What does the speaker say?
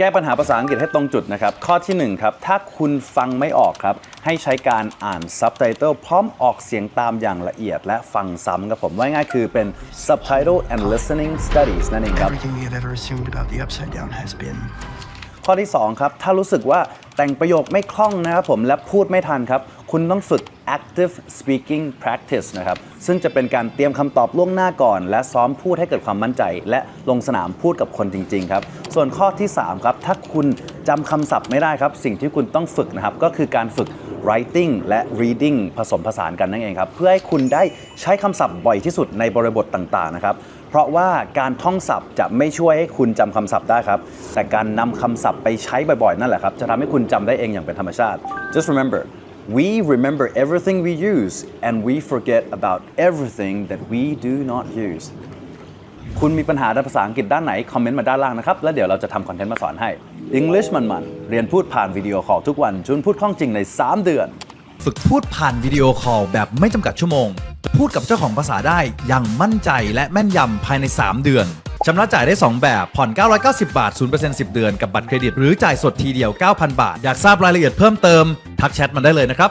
แก้ปัญหาภาษาอังกฤษให้ตรงจุดนะครับ ข้อที่ 1 ครับ ถ้าคุณฟังไม่ออกครับ ให้ใช้การอ่านซับไตเติลพร้อมออกเสียงตามอย่างละเอียด และฟังซ้ำครับผม ว่าง่ายๆคือเป็น subtitle and listening studies นั่นเองครับ Everything we have ever assumed about the upside down has been. ข้อที่ 2 ครับ ถ้ารู้สึกว่า แต่งประโยคไม่คล่องนะครับผมและพูดไม่ทันครับ คุณต้องฝึก active speaking practice นะครับ ซึ่งจะเป็นการเตรียมคำตอบล่วงหน้าก่อน และซ้อมพูดให้เกิดความมั่นใจ และลงสนามพูดกับคนจริง ๆ ครับ ส่วนข้อที่ 3 ครับ ถ้าคุณจำคำศัพท์ไม่ได้ครับ สิ่งที่คุณต้องฝึกนะครับ ก็คือการฝึก writing และ reading ผสมผสานกันนั่นเองครับ เพื่อให้คุณได้ใช้คำศัพท์บ่อยที่สุดในบริบทต่างๆนะครับ เพราะว่าการท่องศัพท์จะไม่ช่วยให้คุณจำคำศัพท์ได้ครับ แต่การนำคำศัพท์ไปใช้บ่อยๆ นั่นแหละครับ จะทำให้คุณจำได้เองอย่างเป็นธรรมชาติ just remember we remember everything we use and we forget about everything that we do not use คุณมีปัญหาด้านภาษาอังกฤษด้านไหน คอมเมนต์มาด้านล่างนะครับ แล้วเดี๋ยวเราจะทำคอนเทนต์มาสอนให้ English มันๆ เรียนพูดผ่านวิดีโอคอลทุกวันจนพูดคล่องจริงใน 3 เดือน ฝึกพูดผ่านวิดีโอคอลแบบไม่จำกัดชั่วโมง พูดกับเจ้าของภาษาได้อย่างมั่นใจและแม่นยำภายใน 3 เดือนชำระจ่ายได้ 2 แบบ ผ่อน 990 บาท 0% 10 เดือน กับบัตรเครดิต หรือจ่ายสดทีเดียว 9,000 บาท อยากทราบรายละเอียดเพิ่มเติม ทักแชทมันได้เลยนะครับ